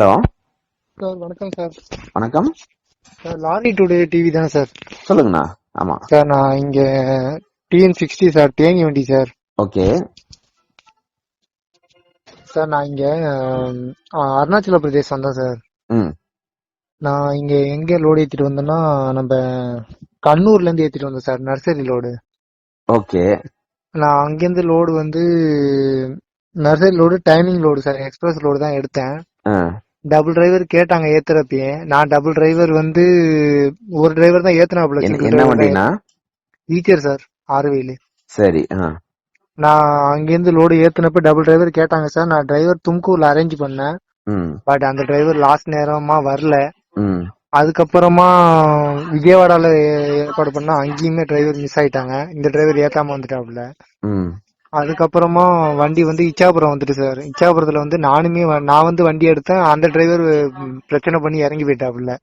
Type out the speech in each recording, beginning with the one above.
Hello. Sir வணக்கம் sir. வணக்கம். Sir lorry today TV தானே சார்? சொல்லுங்கண்ணா. ஆமா. சார் நான் இங்க டிஎன் சிக்ஸ்டி சார் தேனி வண்டி சார். ஓகே. சார் நான் இங்க அஹ், அருணாச்சல பிரதேஷ் வந்தேன் சார். ம். நான் இங்க எங்க லோடு ஏத்திட்டு வந்தேன்னா நம்ம கண்ணூர்ல இருந்து ஏத்திட்டு வந்தேன் சார் நர்சரி லோடு ஓகே. நான் அங்கிருந்து லோடு வந்து nursery load timing load sir express load தான் எடுத்தேன். ஆ, டபுள் டிரைவர் கேட்டாங்க ஏத்துறப்பயே. நான் டபுள் டிரைவர் வந்து ஒரு டிரைவர் தான் ஏத்துனாப்புல என்ன- வண்டினா? ஈச்சர் சார் ஆறுவேலு சரி நான் அங்கேருந்து லோடு ஏத்துனப்ப டபுள் டிரைவர் கேட்டாங்க சார் நான் டிரைவர் தும்கூர்ல அரேஞ்ச் பண்ணேன். பட் அந்த டிரைவர் லாஸ்ட் நேரமா வரல. அதுக்கப்புறமா விஜயவாடால ஏற்பாடு பண்ணா அங்கேயுமே டிரைவர் மிஸ் ஆயிட்டாங்க. இந்த டிரைவர் ஏத்தாம வந்துட்டாப்புல. ம். அதுக்கப்புறமா வண்டி வந்து இச்சாபுரம் வந்துட்டு சார் இச்சாபுரத்துல வந்து நானுமே நான் வந்து வண்டி எடுத்தேன். அந்த டிரைவர் பிரச்சனை பண்ணி இறங்கி போயிட்டாப்புல.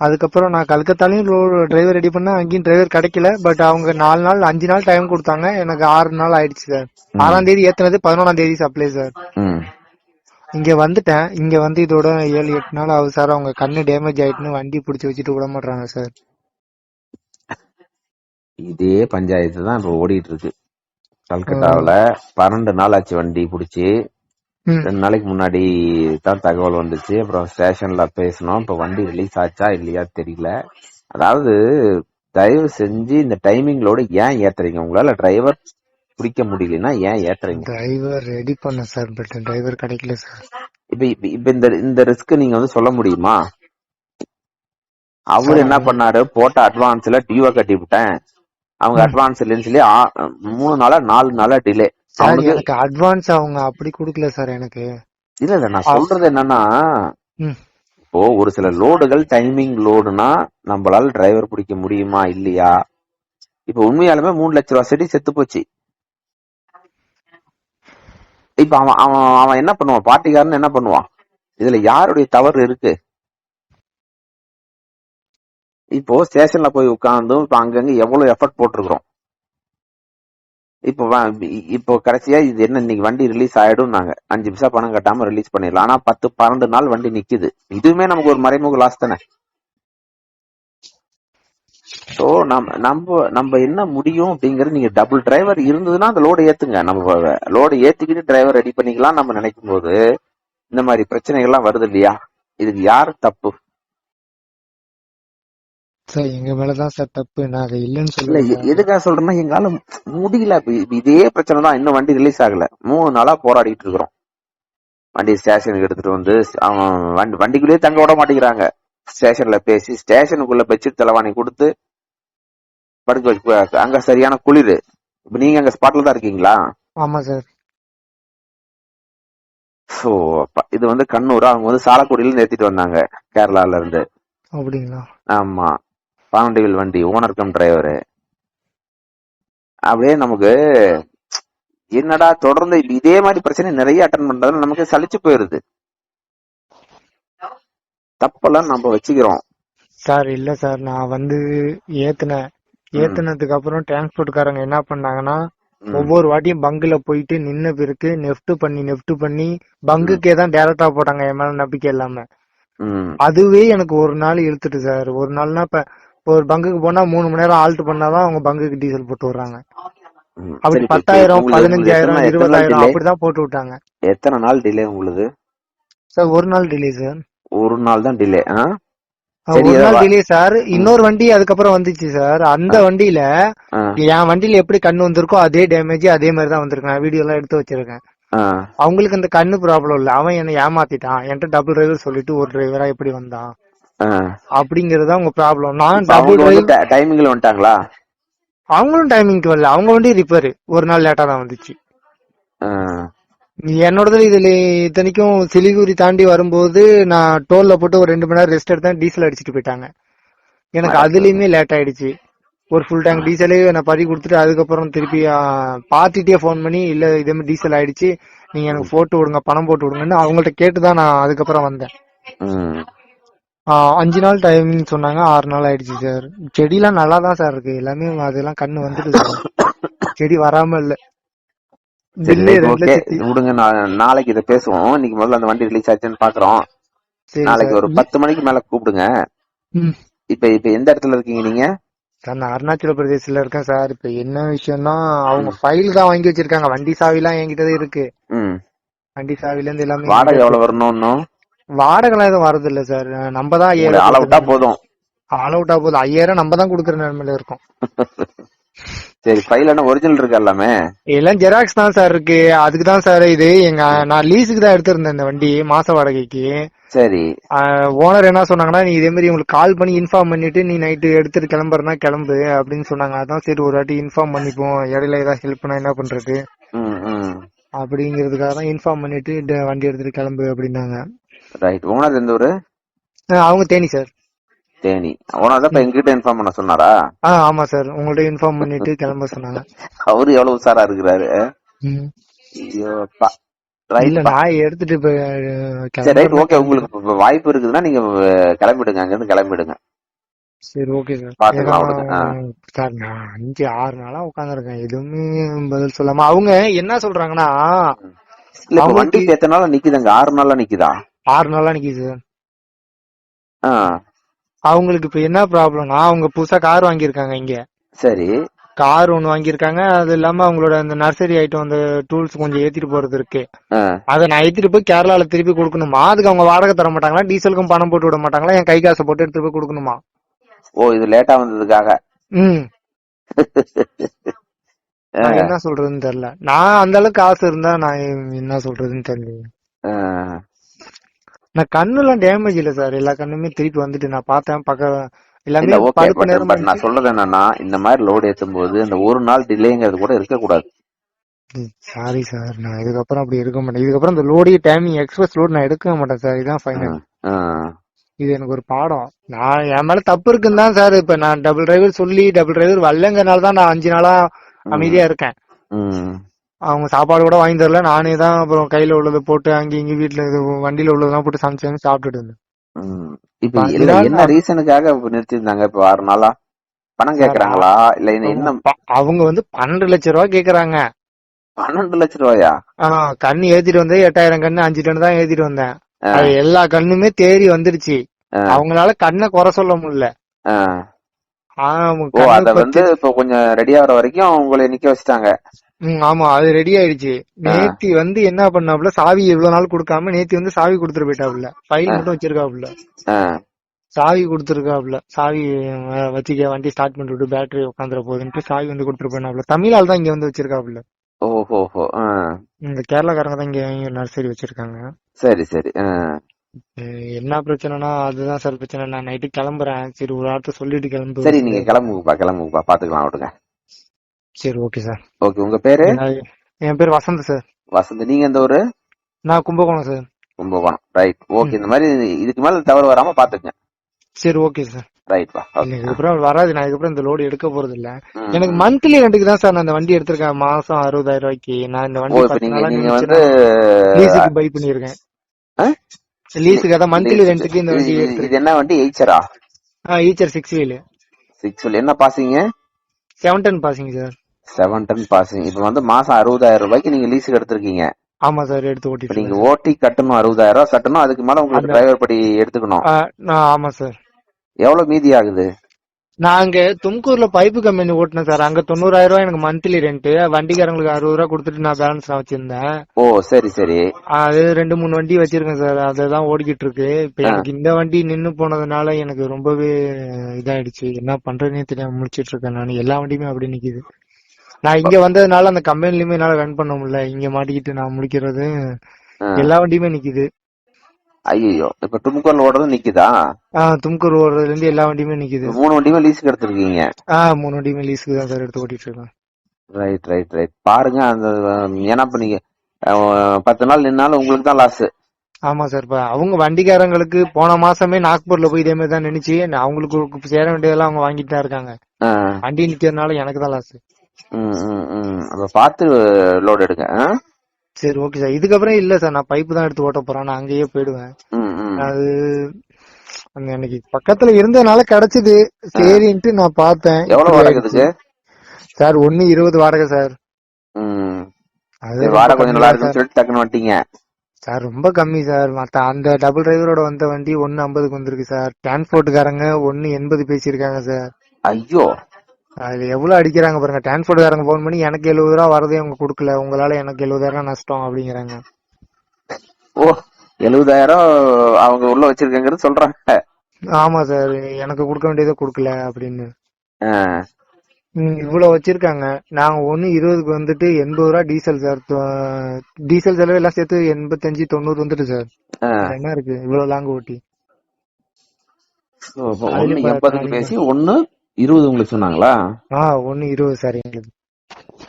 அதுக்கப்புறம் நான் கல்கத்தாலையும் டிரைவர் ரெடி பண்ண அங்கேயும் டிரைவர் கிடைக்கல. பட் அவங்க நாலு நாள் அஞ்சு நாள் டைம் கொடுத்தாங்க. எனக்கு ஆறு நாள் ஆயிடுச்சு சார் ஆறாம் தேதி ஏத்துனது பதினொன்றாம் தேதி சப்ளை சார் இங்க வந்துட்டேன். இங்க வந்து இதோட ஏழு எட்டு நாள் ஆகுது சார் அவங்க கண்ணு டேமேஜ் ஆயிட்டுன்னு வண்டி பிடிச்சி வச்சுட்டு விட மாட்டாங்க சார் இதே பஞ்சாயத்து தான் இப்ப ஓடிட்டு இருக்கு. கல்கட்டாவுல பன்னெண்டு நாள் ஆச்சு வண்டி பிடிச்சி. ரெண்டு நாளைக்கு முன்னாடி தான் தகவல் வந்துச்சு. அப்புறம் ஸ்டேஷன்ல பேசணும் இப்ப வண்டி ரிலீஸ் ஆச்சா இல்லையா தெரியல. அதாவது தயவு செஞ்சு இந்த டைமிங்களோட ஏன் ஏத்துறீங்க? உங்களால டிரைவர் பிடிக்க முடியலன்னா ஏன் ஏத்துறீங்க? டிரைவர் ரெடி பண்ண சார் பட் டிரைவர் கிடைக்கல சார் இப்ப இப்ப- இப்ப இந்த இந்த ரிஸ்க் நீங்க வந்து சொல்ல முடியுமா? அவர் என்ன பண்ணாரு? போட்ட அட்வான்ஸ்ல டியூவை கட்டி விட்டேன் அவங்க அட்வான்ஸ் இல்லைன்னு சொல்லி மூணு நாளா நாலு நாளா டிலே எனக்கு அட்வான்ஸ் அவங்க அப்படி கொடுக்கல சார் எனக்கு. இல்ல இல்ல நான் சொல்றது என்னன்னா. இப்போ ஒரு சில லோடுகள் டைமிங் லோடுனா நம்மளால டிரைவர் பிடிக்க முடியுமா இல்லையா? இப்ப உண்மையாலுமே மூணு லட்ச ரூபா செடி செத்து போச்சு. இப்ப அவன் அவன் அவன் என்ன பண்ணுவான்? பார்ட்டிக்காரன் என்ன பண்ணுவான்? இதுல யாருடைய தவறு இருக்கு? இப்போ ஸ்டேஷன்ல போய் உட்கார்ந்தும் இப்ப அங்கங்க எவ்வளவு எஃபர்ட் போட்டிருக்கிறோம்? இப்போ இப்போ கடைசியா இது என்ன இன்னைக்கு வண்டி ரிலீஸ் ஆயிடும் நாங்க அஞ்சு பைசா பணம் கட்டாம ரிலீஸ் பண்ணிடலாம். ஆனா பத்து பன்னெண்டு நாள் வண்டி நிக்குது. இதுவுமே நமக்கு ஒரு மறைமுக லாஸ் தானே? ஸோ நம்ம நம்ம நம்ம என்ன முடியும் அப்படிங்கறது நீங்க டபுள் டிரைவர் இருந்ததுன்னா அந்த லோடு ஏத்துங்க. நம்ம லோடு ஏத்திக்கிட்டு டிரைவர் ரெடி பண்ணிக்கலாம் நம்ம நினைக்கும் போது இந்த மாதிரி பிரச்சனைகள்லாம் வருது இல்லையா? இதுக்கு யார் தப்பு? சார் எங்க மேலதான் சார் தப்பு அதை இல்லைன்னு எ- எதுக்காக சொல்றேன்னா எங்களால முடியல. இதே பிரச்சனை தான் இன்னும் வண்டி ரிலீஸ் ஆகல. மூணு நாளா போராடிட்டு இருக்கிறோம். வண்டி ஸ்டேஷனுக்கு எடுத்துட்டு வந்து அவன் வண்டி வண்டிக்குள்ளேயே தங்க விட மாட்டேங்கிறாங்க. ஸ்டேஷன்ல பேசி ஸ்டேஷனுக்குள்ள பெட்ஷீட் தலைவாணி கொடுத்து படுக்க வச்சு அங்க சரியான குளிர். இப்ப நீங்க அங்க ஸ்பாட்ல தான் இருக்கீங்களா? ஆமா சார் ஸோ இது வந்து கண்ணூர்? அவங்க வந்து சாலக்குடியில இருந்து ஏத்திட்டு வந்தாங்க கேரளால இருந்து. அப்படிங்களா? ஆமா. பாண்டிவில் வண்டி ஓனர் கம் டிரைவரு அப்படியே நமக்கு என்னடா தொடர்ந்து இதே மாதிரி பிரச்சனை நிறைய அட்டன் பண்றதுல நமக்கு சலிச்சு போயிருது. தப்பெல்லாம் நம்ம வச்சுக்கிறோம். சார் இல்ல சார் நான் வந்து ஏத்துனேன் ஏத்துனதுக்கு அப்புறம் டிரான்ஸ்போர்ட்காரங்க என்ன பண்ணாங்கன்னா. ஒவ்வொரு வாட்டியும் பங்குல போயிட்டு நின்ன பிறகு நெஃப்ட் பண்ணி நெஃப்ட் பண்ணி பங்குக்கே தான் டேரக்டா போட்டாங்க என் மேல நம்பிக்கை இல்லாம. அதுவே எனக்கு ஒரு நாள் இழுத்துட்டு சார் ஒரு நாள்னா இப்ப ஒரு பங்குக்கு போனா மூணு மணி நேரம் ஆல்ட் பண்ணாதான் அவங்க பங்குக்கு டீசல் போட்டு விடுறாங்க ம். அப்படி பத்தாயிரம் பதினஞ்சாயிரம் இருபதாயிரம்? அப்படிதான் போட்டு விட்டாங்க. எத்தனை நாள் டிலே உங்களுக்கு? சார் ஒரு நாள் டிலே சார். ஒரு நாள் தான் டிலே ஒரு நாள் டிலே சார். இன்னொரு வண்டி அதுக்கப்புறம் வந்துச்சு சார். அந்த வண்டியில என் வண்டியில எப்படி கண்ணு வந்திருக்கோ அதே டேமேஜ் அதே மாதிரி தான் வந்திருக்கு நான் வீடியோ எல்லாம் எடுத்து வச்சிருக்கேன். அவங்களுக்கு அந்த கண்ணு ப்ராப்ளம் இல்ல. அவன் என்ன ஏமாத்திட்டான். என்கிட்ட டபுள் டிரைவர் சொல்லிட்டு ஒரு டிரைவரா எப்படி வந்தான்? அப்படிங்கறது உங்க ப்ராப்ளம் நான் டபுள் டைமிங்ல வந்துட்டாங்களா? அவங்களும் டைமிங்க்கு வரல. அவங்க வண்டி ரிப்பேர் ஒரு நாள் லேட்டா தான் வந்துச்சு. ஆ. என்னோடது இதுல இத்தனைக்கும் சிலிகுரி தாண்டி வரும்போது நான் டோல்ல போட்டு ஒரு ரெண்டு மணி நேரம் ரெஸ்ட் எடுத்தேன். டீசல் அடிச்சிட்டு போயிட்டாங்க. எனக்கு அதுலயுமே லேட் ஆயிடுச்சு. ஒரு ஃபுல் டேங்க் டீசலே நான் பறி கொடுத்துட்டு அதுக்கப்புறம் திருப்பி பார்த்துட்டே ஃபோன் பண்ணி இல்ல இதே மாதிரி டீசல் ஆயிடுச்சு. நீங்க எனக்கு போட்டு விடுங்க பணம் போட்டு விடுங்கன்னு அவங்கள்ட்ட கேட்டு தான் நான் அதுக்கப்புறம் வந்தேன். அஞ்சு நாள் டைமிங் சொன்னாங்க. ஆறு நாள் ஆயிடுச்சு சார் செடிலாம் நல்லா தான் சார் இருக்கு. எல்லாமே அதெல்லாம் கண்ணு வந்துட்டு செடி வராம இல்ல. விடுங்க நாளைக்கு இதை பேசுவோம். இன்னைக்கு முதல்ல அந்த வண்டி ரிலீஸ் ஆச்சுன்னு பாக்குறோம். நாளைக்கு ஒரு பத்து மணிக்கு மேல கூப்பிடுங்க. இப்ப இப்ப எந்த இடத்துல இருக்கீங்க நீங்க? நான் அருணாச்சல பிரதேசல இருக்கேன் சார் இப்ப என்ன விஷயம்னா அவங்க. ஃபைல் தான் வாங்கி வச்சிருக்காங்க. வண்டி சாவி எல்லாம் என்கிட்ட இருக்கு வண்டி சாவில இருந்து எல்லாமே வாடகை எவ்வளவு. வரணும் வாடகைலாம் எதுவும் வரது இல்ல சார். நம்ம தான் ஐயாயிரம் ஆள விட்டா போதும். ஆல் அவுட் ஆக போகுது ஐயாயிரம் நம்ம தான் கொடுக்குற நிலைமையில இருக்கோம். சரி ஃபைல் என்ன? ஒரிஜினல் இருக்கு எல்லாமே? எல்லாம் ஜெராக்ஸ் தான் சார் இருக்கு. அதுக்கு தான் சார் இது. எங்க நான் லீஸுக்கு தான் எடுத்திருந்தேன் இந்த வண்டி மாச வாடகைக்கு. சரி. ஓனர் என்ன சொன்னாங்கன்னா நீ இதே மாதிரி உங்களுக்கு கால் பண்ணி இன்ஃபார்ம் பண்ணிட்டு நீ நைட்டு எடுத்துட்டு கிளம்புறனா கிளம்பு அப்படின்னு சொன்னாங்க. அதான் சரி ஒரு வாட்டி இன்ஃபார்ம் பண்ணிப்போம். இடையில ஏதாவது ஹெல்ப்னா என்ன பண்றது? அப்படிங்கிறதுக்காக தான் இன்ஃபார்ம் பண்ணிட்டு வண்டி எடுத்துட்டு கிளம்பு அப்படின்னாங்க. ரைட் ஓனர் எந்த ஊரு? அவங்க தேனி சார் தேனி. ஓனர் தான் இப்ப எங்கிட்ட இன்ஃபார்ம் பண்ண சொன்னாரா? ஆ ஆமா சார் உங்கள்ட்ட இன்ஃபார்ம் பண்ணிட்டு கிளம்ப சொன்னாங்க. அவரு எவ்வளவு உசாரா இருக்கிறாரு. ஐயோப்பா இல்ல நான் எடுத்துட்டு ரைட் ஓகே உங்களுக்கு வாய்ப்பு இருக்குதுன்னா நீங்க கிளம்பிடுங்க. அங்க இருந்து கிளம்பிடுங்க. சரி ஓகே சார். சார் நான் அஞ்சு ஆறு நாளா உட்காந்துருக்கேன் எதுவுமே பதில் சொல்லாம அவங்க என்ன சொல்றாங்கன்னா இல்ல வண்டிக்கு எத்தனை நாளா நிக்குதுங்க ஆறு நாளா நிக்குதா? ஆறு நாளா நிக்குது சார். ஆ. அவங்களுக்கு இப்ப என்ன ப்ராப்ளம்னா அவங்க புதுசா கார் வாங்கியிருக்காங்க இங்க. சரி. கார் ஒன்னு வாங்கியிருக்காங்க. அது இல்லாம அவங்களோட அந்த நர்சரி ஐட்டம் அந்த டூல்ஸ் கொஞ்சம் ஏத்திட்டு போறது இருக்கு. ஆ, அதை நான் ஏத்திட்டு போய் கேரளால திருப்பி கொடுக்கணுமா? அதுக்கு அவங்க வாடகை தர மாட்டாங்களா? டீசலுக்கும் பணம் போட்டு விட மாட்டாங்களா? என் கை காசை போட்டு எடுத்து போய் கொடுக்கணுமா? ஓ இது லேட்டா வந்ததுக்காக. ம். ஆ, நான் என்ன சொல்றதுன்னு தெரியல. நான் அந்த அளவுக்கு காசு இருந்தா நான் என்ன சொல்றதுன்னு தெரியல. ஆ, நான் கண்ணுலாம் டேமேஜ் இல்ல சார் எல்லா கண்ணுமே திருப்பி வந்துட்டு நான் பார்த்தேன் பக்க இல்ல எல்லாமே ஓகே பட் நான் சொல்றது என்னன்னா இந்த மாதிரி லோடு ஏத்தும் போது இந்த ஒரு நாள் டிலேங்கிறது கூட இருக்க கூடாது சாரி சார் நான் இதுக்கப்புறம் அப்படி இருக்க மாட்டேன். இதுக்கப்புறம் இந்த லோடி டைமிங் எக்ஸ்பிரஸ் லோடு நான் எடுக்க மாட்டேன் சார் இதான் ஃபைனல் இது எனக்கு ஒரு பாடம். நான் என் மேல தப்பு இருக்குன்னு தான் சார் இப்ப நான் டபுள் டிரைவர் சொல்லி டபுள் டிரைவர் வரலங்கறனால தான் நான் அஞ்சு நாளா அமைதியா இருக்கேன். அவங்க சாப்பாடு கூட வாங்கி தரல. நானே தான் அப்புறம் கையில உள்ளதை போட்டு அங்க இங்க வீட்டுல இது வண்டியில உள்ளதெல்லாம் போட்டு சமைச்சு சாப்பிட்டுட்டு இருந்தேன். இப்ப என்ன ரீசனுக்காக நிறுத்திருந்தாங்க இப்ப ஆறு நாளா? பணம் கேக்குறாங்களா? இல்ல என்ன அவங்க வந்து பன்னெண்டு லட்சம் ரூபாய் கேக்குறாங்க. பன்னெண்டு லட்சம் ரூபாயா? ஆஹ் கண்ணு ஏத்திட்டு வந்து எட்டாயிரம் கண்ணு அஞ்சு டன் தான் ஏத்திட்டு வந்தேன். அது எல்லா கண்ணுமே தேறி வந்துருச்சு. அவங்களால கண்ணை குறை சொல்ல முடியல. அத வந்து இப்ப கொஞ்சம் ரெடி ஆகுற வரைக்கும் உங்களை நிக்க வச்சுட்டாங்க. ம், ஆமா அது ரெடி ஆயிடுச்சு. நேத்தி வந்து என்ன பண்ணாப்புல சாவி இவ்வளவு நாள் கொடுக்காம நேத்தி வந்து சாவி கொடுத்துட்டு போயிட்டாப்புல. ஃபைல் மட்டும் வச்சிருக்காப்புல. சாவி கொடுத்துருக்காப்புல. சாவி வச்சுக்க வண்டி ஸ்டார்ட் பண்ணிட்டு பேட்டரி உட்காந்துற போகுதுன்ட்டு சாவி வந்து கொடுத்துட்டு போயினாப்புல. தமிழால் தான் இங்க வந்து வச்சிருக்காப்புல. ஓஹோ ஹோ ஆ. இந்த கேரளாக்காரங்க தான் இங்க நர்சரி வச்சிருக்காங்க. சரி சரி என்ன பிரச்சனைனா அதுதான் சார் பிரச்சனை நான் நைட்டு கிளம்புறேன். சரி ஒரு வார்த்தை சொல்லிட்டு கிளம்பு. சரி நீங்க கிளம்புங்கப்பா கிளம்புங்கப்பா பாத்துக்கலாம் விடுங்க சரி ஓகே சார் ஓகே உங்க பேரு? என் பேர் வசந்த் சார் வசந்த் நீங்க எந்த ஊரு? நான் Kumbakonam sir Kumbakonam. Right okay இந்த மாதிரி இதுக்கு மேல தவறு வராம பாத்துக்கங்க. சரி ஓகே சார் ரைட் இல்ல இதுக்கப்புறம் வராது. நான் இதுக்கப்புறம் இந்த லோடு எடுக்க போறது இல்ல. எனக்கு மந்த்லி ரெண்டுக்கு தான் சார் நான் இந்த வண்டி எடுத்திருக்கேன். மாசம் அறுபதாயிரம் ரூபாய்க்கு. நான் இந்த வண்டி நீங்க வந்து லீஸுக்கு பை பண்ணிருக்கேன்? லீஸுக்கு அதான் மந்த்லி ரெண்டுக்கு இந்த வண்டி இது- என்ன வண்டி? எய்ச்சரா ஈச்சர் சிக்ஸ் வீல் சிக்ஸ் என்ன பாசிங்க seven ton passing sir seven ton passing இப்ப வந்து மாசம் அறுபதாயிரம் ரூபாய்க்கு நீங்க லீஸுக்கு எடுத்திருக்கீங்க. ஆமா சார் எடுத்து ஓட்டிட்டு நீங்க ஓட்டி கட்டணும் அறுபதாயிரம் ரூபாய் கட்டணும் அதுக்கு மேல உங்களுக்கு டிரைவர் படி எடுத்துக்கணும். ஆமா சார். எவ்வளவு மீதி ஆகுது? நான் அங்க தும்கூர்ல பைப்பு கம்பெனி ஓட்டினேன் சார். அங்க தொண்ணூறாயிரம் ரூபாய் எனக்கு மந்த்லி ரெண்ட் வண்டிக்காரங்களுக்கு அறுபது ரூபா கொடுத்துட்டு நான் பேலன்ஸ் நான் வச்சிருந்தேன். ஓ சரி சரி. அது ரெண்டு மூணு வண்டி வச்சிருக்கேன் சார். அதுதான் ஓடிக்கிட்டு இருக்கு. இப்ப எனக்கு இந்த வண்டி நின்னு போனதுனால எனக்கு ரொம்பவே இதாயிடுச்சு. என்ன பண்றதுனே தெரியாம முடிச்சிட்டு இருக்கேன் நான். எல்லா வண்டியுமே அப்படி நிக்குது. நான் இங்க வந்ததுனால அந்த கம்பெனிலுமே என்னால ரன் பண்ண முடியல. இங்க மாட்டிக்கிட்டு நான் முடிக்கிறது. எல்லா வண்டியுமே நிக்குது. ஐயோ இப்ப டுமுக்கோல் ஓடுறது நிக்குதா? தும்கூர் ஓடுறதுல இருந்து எல்லா வண்டியுமே நிக்குது. மூணு வண்டியுமே லீஸுக்கு எடுத்திருக்கீங்க ஆஹ் மூணு வண்டியுமே லீஸுக்கு தான் சார் எடுத்து ஓட்டிட்டு இருக்கேன் ரைட் ரைட் ரைட் பாருங்க அந்த ஏன்னா இப்ப நீங்க பத்து நாள் நின்னாலும் உங்களுக்கு தான் லாஸ் ஆமா சார் இப்ப அவங்க வண்டிக்காரங்களுக்கு போன மாசமே நாக்பூர்ல போய் இதே மாதிரி தான் நினைச்சு நான் அவங்களுக்கு சேர வேண்டியதெல்லாம் அவங்க வாங்கிட்டு தான் இருக்காங்க. வண்டி நிக்கிறதுனால எனக்கு தான் லாஸ் அப்ப பார்த்து லோட் எடுங்க? சரி ஓகே சார் இதுக்கப்புறம் இல்ல சார் நான் பைப்பு தான் எடுத்து ஓட்ட போறேன். நான் அங்கேயே போயிடுவேன். அது அந்த எனக்கு பக்கத்துல இருந்ததுனால கிடைச்சது. சரின்ட்டு நான் பார்த்தேன். எவ்வளவு வாடகை. சார் ஒண்ணு இருபது வாடகை சார். அது வாடகை கொஞ்சம் நல்லா இருக்குன்னு சொல்லிட்டு டக்குன்னு வந்துட்டீங்க. சார் ரொம்ப கம்மி சார் மத்த அந்த டபுள் டிரைவரோட வந்த வண்டி ஒன்னு ஐம்பதுக்கு வந்திருக்கு சார் டிரான்ஸ்போர்ட்டுக்காரங்க ஒன்னு எண்பது பேசியிருக்காங்க சார் ஐயோ. அது எவ்வளவு அடிக்கிறாங்க பாருங்க. டிரான்ஸ்போர்ட்காரங்க போன் பண்ணி எனக்கு எழுபது ரூபா வரதே அவங்க கொடுக்கல. உங்களால எனக்கு எழுபதாயிரம் நஷ்டம் அப்படிங்கிறாங்க. ஓ எழுபதாயிரம் அவங்க உள்ள வச்சிருக்கங்கிறது சொல்றாங்க. ஆமா சார். எனக்கு கொடுக்க வேண்டியதை கொடுக்கல அப்படின்னு. இவ்வளவு வச்சிருக்காங்க. நாங்க ஒண்ணு இருபதுக்கு வந்துட்டு எண்பது ரூபா டீசல் சார். டீசல் செலவு எல்லாம் சேர்த்து எண்பத்தஞ்சு தொண்ணூறு வந்துட்டு சார். என்ன இருக்கு? இவ்வளவு லாங் ஓட்டி. எண்பதுக்கு. பேசி ஒண்ணு இருபது உங்களுக்கு சொன்னாங்களா? ஆ ஒண்ணு இருபது சார் எங்களுக்கு.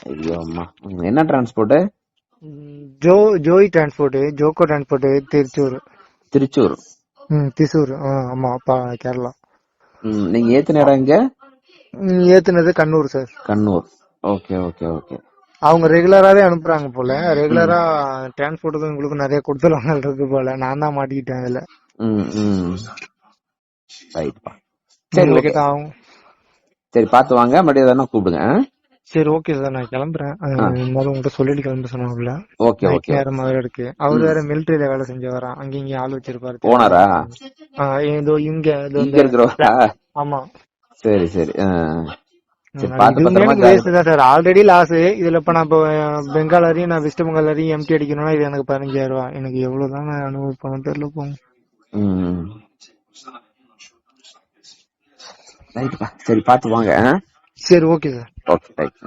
ஐயோ அம்மா. என்ன டிரான்ஸ்போர்ட் ஜோ ஜோய் டிரான்ஸ்போர்ட் ஜோகோ டிரான்ஸ்போர்ட் திருச்சூர். திருச்சூர். ம் திசூர் ஆ ஆமா அப்பா கேரளா. ம், நீங்க ஏத்தின இடம் எங்க? ம், ஏத்துனது Kannur sir. Kannur. Okay okay okay. அவங்க ரெகுலராவே அனுப்புறாங்க போல. ரெகுலரா டிரான்ஸ்போர்ட்டுக்கும் எங்களுக்கும் நிறைய கொடுத்தல் வாங்கல் இருக்கு போல. நான் தான் மாட்டிக்கிட்டேன் அதுல. ம் ம். ரைட்ப்பா சரி உங்களுக்கு ஓகே சரி பார்த்து வாங்க. மறுபடியும் எதனா கூப்பிடுங்க? சரி ஓகே சார். நான் கிளம்புறேன். இருந்தாலும் உங்ககிட்ட சொல்லிட்டு கிளம்ப சொன்னாங்கல்ல ஓகே ஓகே. வேற இருக்கு. அவர் வேற மிலிட்டரியில வேலை செஞ்சவரா? அங்க இங்க ஆள் வச்சிருப்பாரு ஓனரா? ஆ, இதோ இங்க இங்க இருக்கிறவரா? ஆமா. சரி சரி. சரி ஆல்ரெடி லாஸ் இதுல இப்ப நான் பெங்கால் வரையும் நான் வெஸ்ட் பெங்கால் எம்டி அடிக்கணும்னா இது எனக்கு பதினஞ்சாயிரம் ரூபாய். எனக்கு எவ்வளவுதான் நான் அனுபவிப்பேன் தெரியல போங்க. ம் ரைட்ப்பா சரி பார்த்து வாங்க? சரி ஓகே சார் ஓகே ரைட்